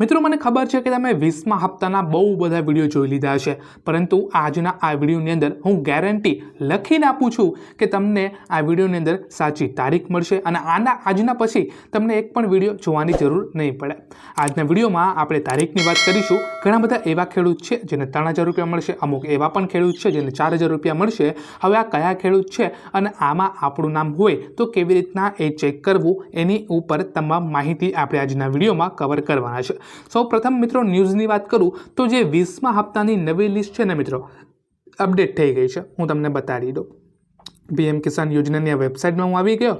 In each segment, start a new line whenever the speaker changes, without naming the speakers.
મિત્રો, મને ખબર છે કે તમે વીસમા હપ્તાના બહુ બધા વીડિયો જોઈ લીધા છે પરંતુ આજના આ વિડીયોની અંદર હું ગેરંટી લખીને આપું છું કે તમને આ વિડીયોની અંદર સાચી તારીખ મળશે અને આના આજના પછી તમને એક પણ વીડિયો જોવાની જરૂર નહીં પડે. આજના વિડીયોમાં આપણે તારીખની વાત કરીશું. ઘણા બધા એવા ખેડૂત છે જેને ત્રણ હજાર રૂપિયા મળશે, અમુક એવા પણ ખેડૂત છે જેને ચાર હજાર રૂપિયા મળશે. હવે આ કયા ખેડૂત છે અને આમાં આપણું નામ હોય તો કેવી રીતના એ ચેક કરવું એની ઉપર તમામ માહિતી આપણે આજના વિડીયોમાં કવર કરવાના છે. સૌ પ્રથમ મિત્રો ન્યૂઝની વાત કરું તો જે વીસમા હપ્તાની નવી લિસ્ટ છે ને મિત્રો, અપડેટ થઈ ગઈ છે. હું તમને બતાડી દઉં. પીએમ કિસાન યોજનાની આ વેબસાઇટમાં હું આવી ગયો.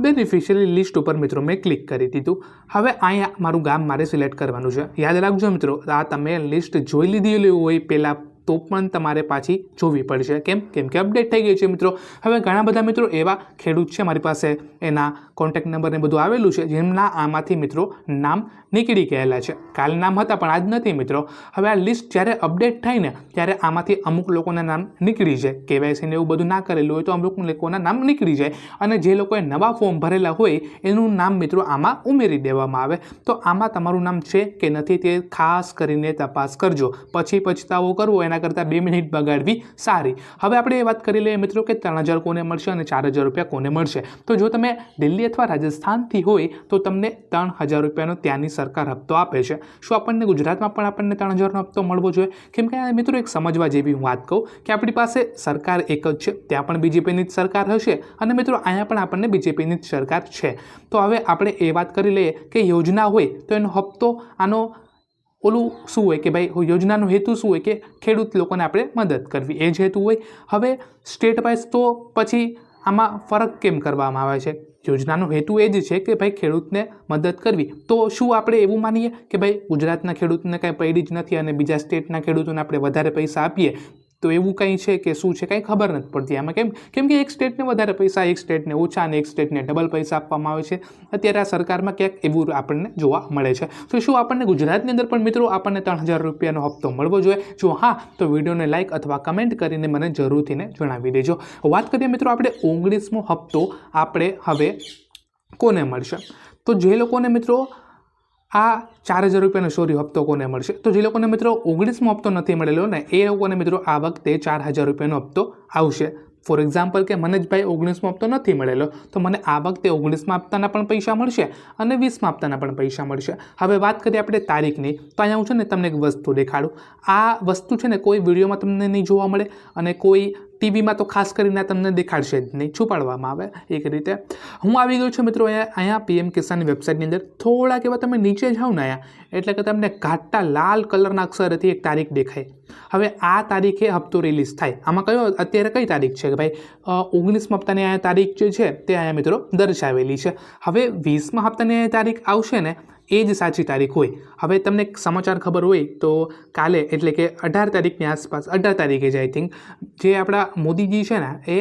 બેનિફિશિયરી લિસ્ટ ઉપર મિત્રો મેં ક્લિક કરી દીધું. હવે અહીંયા મારું ગામ મારે સિલેક્ટ કરવાનું છે. યાદ રાખજો મિત્રો, આ તમે લિસ્ટ જોઈ લીધેલી હોય પહેલાં તો પણ તમારે પાછી જોવી પડશે. કેમ? કેમ કે અપડેટ થઈ ગઈ છે મિત્રો. હવે ઘણા બધા મિત્રો એવા ખેડૂત છે મારી પાસે. એના કોન્ટેક્ટ નંબર ને બધું આવેલું છે, જેમના આમાંથી મિત્રો નામ નીકળી ગયેલા છે. કાલ નામ હતા, પણ આજ નથી મિત્રો. હવે આ લિસ્ટ જ્યારે અપડેટ થાય ને, ત્યારે આમાંથી અમુક લોકોના નામ નીકળી જાય. કેવાયસીને એવું બધું ના કરેલું હોય તો અમુક લોકોના નામ નીકળી જાય. અને જે લોકોએ નવા ફોર્મ ભરેલા હોય, એનું નામ મિત્રો આમાં ઉમેરી દેવામાં આવે. તો આમાં તમારું નામ છે કે નથી તે ખાસ કરીને તપાસ કરજો. પછી પછતાવો કરવો, એના કરતાં બે મિનિટ બગાડવી સારી. હવે આપણે એ વાત કરી લઈએ મિત્રો કે ત્રણ હજાર કોને મળશે અને ચાર હજાર રૂપિયા કોને મળશે? તો જો તમે દિલ્હી અથવા રાજસ્થાનથી હોય, તો તમને ત્રણ હજાર રૂપિયાનો ત્યાંની સરકાર હપ્તો આપે છે. શું આપણને ગુજરાતમાં પણ આપણને ત્રણ હજારનો હપ્તો મળવો જોઈએ? કેમ કે મિત્રો એક સમજવા જેવી હું વાત કહું કે આપણી પાસે સરકાર એક જ છે, ત્યાં પણ બીજેપીની જ સરકાર હશે અને મિત્રો અહીંયા પણ આપણને બીજેપીની જ સરકાર છે. તો હવે આપણે એ વાત કરી લઈએ કે યોજના હોય તો એનો હપ્તો આનો ઓલું શું હોય કે ભાઈ યોજનાનો હેતુ શું હોય કે ખેડૂત લોકોને આપણે મદદ કરવી, એ જ હેતુ હોય. હવે સ્ટેટ વાઇઝ તો પછી આમાં ફરક કેમ કરવામાં આવે છે? યોજનાનો હેતુ એ જ છે કે ભાઈ, ખેડૂતને મદદ કરવી. તો શું આપણે એવું માનીએ કે ભાઈ, ગુજરાતના ખેડૂતને કાંઈ પડી જ નથી અને બીજા સ્ટેટના ખેડૂતોને આપણે વધારે પૈસા આપીએ? તો એવું કંઈ છે કે શું છે કંઈ ખબર નથી પડતી આમાં. કેમ? કેમ કે એક સ્ટેટને વધારે પૈસા, એક સ્ટેટને ઓછા અને એક સ્ટેટને ડબલ પૈસા આપવામાં આવે છે. અત્યારે આ સરકારમાં ક્યાંક એવું આપણને જોવા મળે છે. તો શું આપણને ગુજરાતની અંદર પણ મિત્રો આપણને ત્રણ હજાર રૂપિયાનો હપ્તો મળવો જોઈએ? જો હા, તો વિડીયોને લાઇક અથવા કમેન્ટ કરીને મને જરૂરથીને જણાવી દેજો. વાત કરીએ મિત્રો આપણે ઓગણીસમો હપ્તો આપણે હવે કોને મળશે? તો જે લોકોને મિત્રો આ ચાર હજાર રૂપિયાનો સોરી હપ્તો કોને મળશે? તો જે લોકોને મિત્રો ઓગણીસમો હપ્તો નથી મળેલો ને એ લોકોને મિત્રો આ વખતે ચાર હજાર રૂપિયાનો હપ્તો આવશે. ફોર એક્ઝામ્પલ કે મને જ ભાઈ ઓગણીસમો હપ્તો નથી મળેલો, તો મને આ વખતે ઓગણીસમાં હપ્તાના પણ પૈસા મળશે અને વીસમાં હપ્તાના પણ પૈસા મળશે. હવે વાત કરીએ આપણે તારીખની, તો અહીંયા હું છે ને તમને એક વસ્તુ દેખાડું. આ વસ્તુ છે ને કોઈ વિડીયોમાં તમને નહીં જોવા મળે અને કોઈ ટીવીમાં તો ખાસ કરીને તમને દેખાડશે જ નહીં, છુપાડવામાં આવે એક રીતે. હું આવી ગયો છું મિત્રો અહીંયા અહીંયા પીએમ કિસાનની વેબસાઇટની અંદર. થોડાક એવા તમે નીચે જાઓ ને અહીંયા, એટલે કે તમને ઘાટા લાલ કલરના અક્ષરથી એક તારીખ દેખાય. હવે આ તારીખે હપ્તો રિલીઝ થાય. આમાં કયો, અત્યારે કઈ તારીખ છે કે ભાઈ? ઓગણીસમાં હપ્તાની આ તારીખ જે છે, તે અહીંયા મિત્રો દર્શાવેલી છે. હવે વીસમાં હપ્તાની આ તારીખ આવશે ને, એ જ સાચી તારીખ હોય. હવે તમને સમાચાર ખબર હોય તો કાલે, એટલે કે અઢાર તારીખની આસપાસ, અઢાર તારીખે જ આઈ થિંક જે આપણા મોદીજી છે ને, એ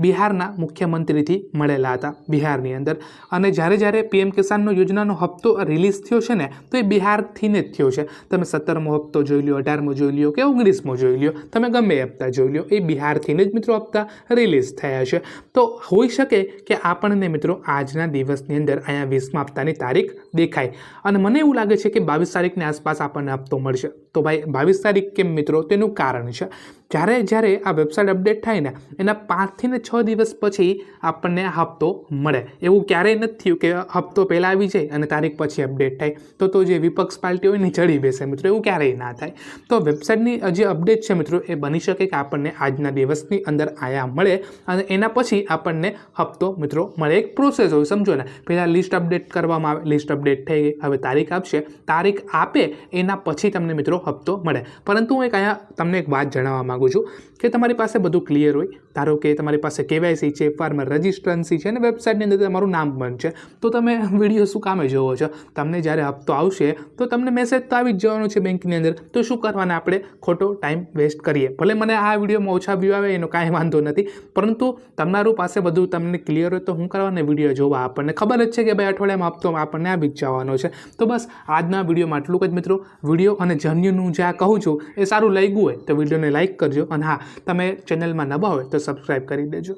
બિહારના મુખ્યમંત્રીથી મળેલા હતા બિહારની અંદર. અને જ્યારે જ્યારે પીએમ કિસાનનો યોજનાનો હપ્તો રિલીઝ થયો છે ને, તો એ બિહારથીને જ થયો છે. તમે સત્તરમો હપ્તો જોઈ લો અઢારમો જોઈ લો કે ઓગણીસમો જોઈ લો તમે ગમે હપ્તા જોઈ લો એ બિહારથીને જ મિત્રો હપ્તા રિલીઝ થયા છે. તો હોઈ શકે કે આપણને મિત્રો આજના દિવસની અંદર અહીંયા વીસમા હપ્તાની તારીખ દેખાય. અને મને એવું લાગે છે કે બાવીસ તારીખની આસપાસ આપણને હપ્તો મળશે. તો ભાઈ બાવીસ તારીખ કેમ મિત્રો? તેનું કારણ છે. જ્યારે જ્યારે આ વેબસાઇટ અપડેટ થાય ને, એના પાંચથી ને છ દિવસ પછી આપણને હપ્તો મળે. એવું ક્યારેય નથી થયું કે હપ્તો પહેલાં આવી જાય અને તારીખ પછી અપડેટ થાય. તો તો જે વિપક્ષ પાર્ટી હોય ને ચડી બેસે મિત્રો, એવું ક્યારેય ના થાય. તો વેબસાઇટની જે અપડેટ છે મિત્રો, એ બની શકે કે આપણને આજના દિવસની અંદર આયા મળે અને એના પછી આપણને હપ્તો મિત્રો મળે. એક પ્રોસેસ હોય, સમજો ને. પહેલાં લિસ્ટ અપડેટ કરવામાં આવે લિસ્ટ અપડેટ થઈ ગઈ, હવે તારીખ આપશે. તારીખ આપે, એના પછી તમને મિત્રો હપ્તો મળે. પરંતુ હું એક અહીંયા તમને એક વાત જણાવવા માગું છું કે તમારી પાસે બધું ક્લિયર હોય. ધારો કે તમારી પાસે કેવાયસી છે ફાર્મર રજિસ્ટ્રન્સી છે અને વેબસાઇટની અંદર તમારું નામ પણ છે. તો તમે વીડિયો શું કામે જોવો છો? તમને જ્યારે હપ્તો આવશે, તો તમને મેસેજ તો આવી જ જવાનો છે બેંકની અંદર. તો શું કરવાના આપણે? ખોટો ટાઈમ વેસ્ટ કરીએ. ભલે મને આ વિડીયોમાં ઓછા વ્યૂ આવે, એનો કાંઈ વાંધો નથી. પરંતુ તમારું પાસે બધું તમને ક્લિયર હોય તો હું કરવાને વીડિયો જોવા આપણને ખબર જ છે કે ભાઈ અઠવાડિયામાં હપ્તો આપણને આવી જ જવાનો છે. તો બસ, આજના વિડીયોમાં આટલું જ મિત્રો. વીડિયો અને જન્યુનું જે આ કહું છું, એ સારું લાગ્યું હોય તો વિડીયોને લાઇક કરજો અને હા તમે ચેનલમાં નવા હોય તો સબસ્ક્રાઈબ કરી દેજો.